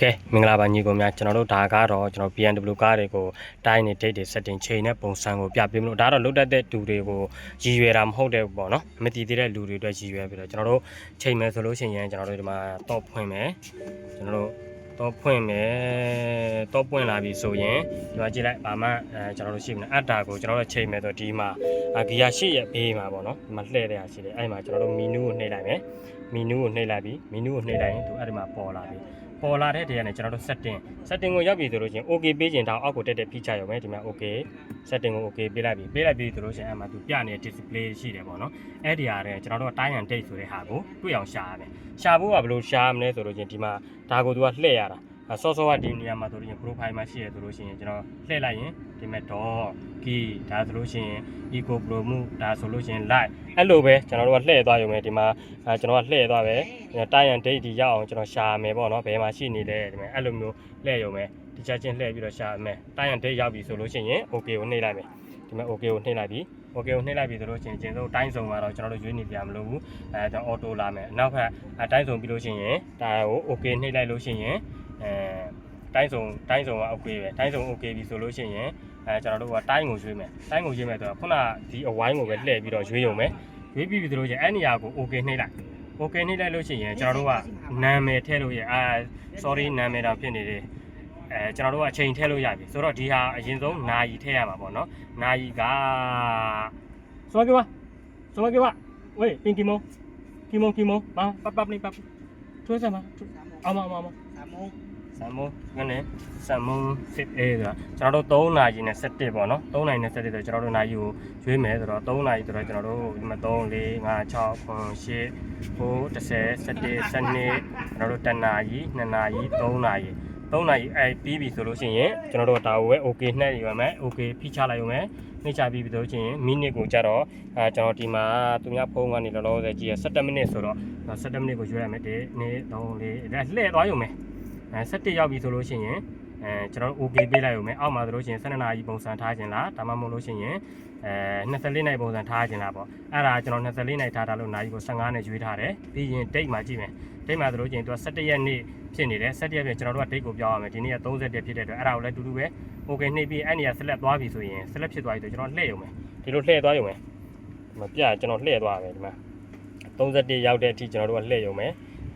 ကဲမင်္ဂလာပါညီကိုများကျွန်တော်တို့ဒါကတော့ကျွန်တော် BMW ကားတွေကိုတိုင်းနေ date တွေ setting ချိန်နဲ့ပုံစံကိုပြပေးမလို့ဒါကတော့လုတ်တက်တဲ့လူတွေကိုရည်ရွယ်တာမဟုတ်တဲ့ဘူးပေါ့နော်မတည်သေးတဲ့လူတွေအတွက်ရည်ရွယ်ပြီးတော့ကျွန်တော်တို့ချိန်မယ်ဆိုလို့ရှိရင်ကျွန်တော်တို့ဒီမှာတော့ဖွင့်မယ်ကျွန်တော်တို့တော့ဖွင့်မယ်တော့ပွင့်လာပြီဆိုရင်ဒီမှာကြည့်လိုက်ပါမအဲကျွန်တော်တို့ရှိမလားအတ္တာကိုကျွန်တော်တို့ချိန်မယ်ဆိုဒီမှာဂီယာရှိရဲ့ဘေးမှာပေါ့နော်ဒီမှာလှည့်တဲ့ဟာရှိတယ်အဲ့ဒီမှာကျွန်တော်တို့မီနူးကိုနှိပ်လိုက်မယ်မီနူးကိုနှိပ်လိုက်ပြီမီနူးကိုနှိပ်လိုက်ရင်သူအဲ့ဒီမှာပေါ်လာပြီ ပေါ်လာတဲ့တည်းကနေကျွန်တော်တို့ setting setting ကိုရောက်ပြီဆိုလို့ချင်း okay ပေးခြင်းတောင်အောက်ကိုတက်တဲ့ feature ရုံပဲဒီမှာ okay setting ကို okay ပေးလိုက်ပြီပေးလိုက်ပြီဆိုလို့ချင်းအဲ့မှာသူပြနေတဲ့ display ရှိတယ်ပေါ့နော်အဲ့ဒီဟာတဲ့ကျွန်တော်တို့က time and date ဆိုတဲ့ဟာကိုတွေ့အောင်ရှာရမယ်ရှာဖို့ကဘယ်လိုရှာရမလဲဆိုလို့ချင်းဒီမှာဒါကိုသူကလှည့်ရတာ ဆော့ဆော့ကဒီနေရာမှာဆိုလို့ချင်း profile မှာရှိရဆိုလို့ချင်းကျွန်တော်လှည့်လိုက်ရင်ဒီမဲ့ dot key ဒါဆိုလို့ချင်း eco pro မှုဒါဆိုလို့ချင်း light အဲ့လိုပဲကျွန်တော်တို့ကလှည့်သွားရုံပဲဒီမှာအဲကျွန်တော်ကလှည့်သွားပဲတိုင်းရန် date ဒီရအောင်ကျွန်တော်ရှာမယ်ပေါ့နော်ဘယ်မှာရှိနေလဲဒီမဲ့အဲ့လိုမျိုးလှည့်ရုံပဲဒီချက်ချင်းလှည့်ပြီးတော့ရှာမယ်တိုင်းရန် date ရောက်ပြီဆိုလို့ရှိရင် okay ကိုနှိပ်လိုက်မယ်ဒီမဲ့ okay ကိုနှိပ်လိုက်ပြီ okay ကိုနှိပ်လိုက်ပြီဆိုလို့ရှိရင်ကျင်စုံတိုင်းစုံကတော့ကျွန်တော်တို့ရွေးနေပြမလို့ဘူးအဲကျွန်တော် auto လာမယ်နောက်ဖက်အဲတိုင်းစုံပြီးလို့ရှိရင်ဒါကို okay နှိပ်လိုက်လို့ရှိရင်အဲ တိုင်းစုံတိုင်းစုံက okay ပဲတိုင်းစုံ okay ပြီဆိုလို့ရှိရင်အဲကျွန်တော်တို့ကတိုင်းကိုရွေးမယ်တိုင်းကိုရွေးမယ်ဆိုတော့ခုနဒီအဝိုင်းကိုပဲလှည့်ပြီးတော့ရွေးရုံပဲရွေးပြီးပြီဆိုလို့ရှိရင်အဲ့နေရာကို okay နှိပ်လိုက် okay နှိပ်လိုက်လို့ရှိရင်ကျွန်တော်တို့ကနာမည်ထည့်လို့ရအာ sorry နာမည်တောင်ဖြစ်နေတယ်အဲကျွန်တော်တို့ကအချိန်ထည့်လို့ရပြီဆိုတော့ဒီဟာအရင်ဆုံးနာယီထည့်ရမှာပေါ့နော်နာယီကစမကေဝစမကေဝဝေးပင်ကီမိုကီမိုကီမိုမပတ်ပတ်နေပတ်ထွေးစမ်းမအောင်မအောင်မสา ဆမ်မုန်းငနဲ့ဆမ်မုန်း 6A ဆိုတာကျွန်တော်တို့3နာရီနဲ့7ပေါ့နော်3နာရီနဲ့7ဆိုတော့ကျွန်တော်တို့နာရီကိုရွေးမယ်ဆိုတော့3နာရီဆိုတော့ကျွန်တော်တို့ဒီမှာ3 4 5 6 8 9 10 11 12ကျွန်တော်တို့1နာရီ2နာရီ3နာရီ3နာရီအဲပြီးပြီဆိုလို့ရှိရင်ကျွန်တော်တို့ဒါကိုပဲ OK နှက်ရပါမယ် OK ဖိချလိုက်ရုံပဲနှိချပြီးပြီဆိုလို့ရှိရင်မိနစ်ကိုကြတော့အဲကျွန်တော်ဒီမှာသူများဖုန်းကနေလောလောဆယ်ကြည့်ရ17မိနစ်ဆိုတော့17မိနစ်ကိုရွေးရမယ်1 2 3 4ဒါလှည့်သွားရုံပဲ အဲ17ရောက်ပြီဆိုလို့ရှိရင်အဲကျွန်တော်တို့ okay ပေးလိုက်ရုံပဲအောက်မှာဆိုလို့ရှိရင်12နာရီပုံစံထားခြင်းလားဒါမှမဟုတ်လို့ရှိရင်အဲ24နိုင်ပုံစံထားခြင်းလားပေါ့အဲ့ဒါကျွန်တော်24နိုင်ထားတာလို့နာရီကို15နဲ့ရွေးထားတယ်ပြီးရင် date မှာကြည့်မယ် date မှာဆိုလို့ရှိရင်သူက17ရက်နေ့ဖြစ်နေတယ်17ရက်ဖြစ်ကျွန်တော်တို့က date ကိုပြောင်းရမယ်ဒီနေ့က30ရက်ဖြစ်တဲ့အတွက်အဲ့ဒါကိုလည်းတူတူပဲ okay နှိပ်ပြီးအဲ့နေရာ select သွားပြီဆိုရင် select ဖြစ်သွားပြီဆိုကျွန်တော်လှည့်ရုံပဲဒီလိုလှည့်သွားရုံပဲမပြကျွန်တော်လှည့်သွားပဲဒီမှာ31ရောက်တဲ့အထိကျွန်တော်တို့ကလှည့်ရုံပဲ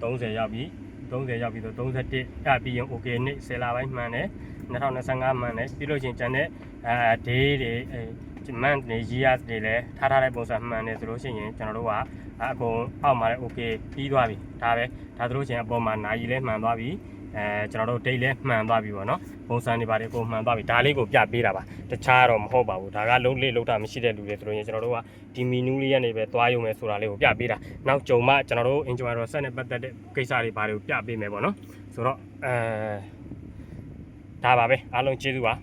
30ရောက်ပြီ 30ရောက်ပြီဆို31အဲ့ပြီးရင် okay နေ့10လပိုင်းမှန်တယ်2025မှန်တယ်ပြီးလို့ချင်းကျန်တဲ့အဲ day တွေအဲ month တွေ years တွေလည်းထားထားတဲ့ပုံစံမှန်တယ်ဆိုလို့ရှိရင်ကျွန်တော်တို့ကအကုန်အောက်မှာလည်း okay ပြီးသွားပြီဒါပဲဒါဆိုလို့ချင်းအပေါ်မှာနာရီလည်းမှန်သွားပြီ အဲကျွန်တော်တို့ date လည်းမှန်သွားပြီပေါ့နော်ပုံစံတွေပါတယ်ကိုမှန်သွားပြီဒါလေးကိုပြပေးတာပါတခြားတော့မဟုတ်ပါဘူးဒါကလုံးလေးလုံးတာမရှိတဲ့လူတွေဆိုလို့ရင်ကျွန်တော်တို့ကဒီ menu လေးကနေပဲသွားရုံပဲဆိုတာလေးကိုပြပေးတာနောက်ကြုံမှကျွန်တော်တို့ enjoy တော့ set နဲ့ပတ်သက်တဲ့ကိစ္စတွေဘာတွေကိုပြပေးမယ်ပေါ့နော်ဆိုတော့အဲဒါပါပဲအားလုံးကျေးဇူးပါ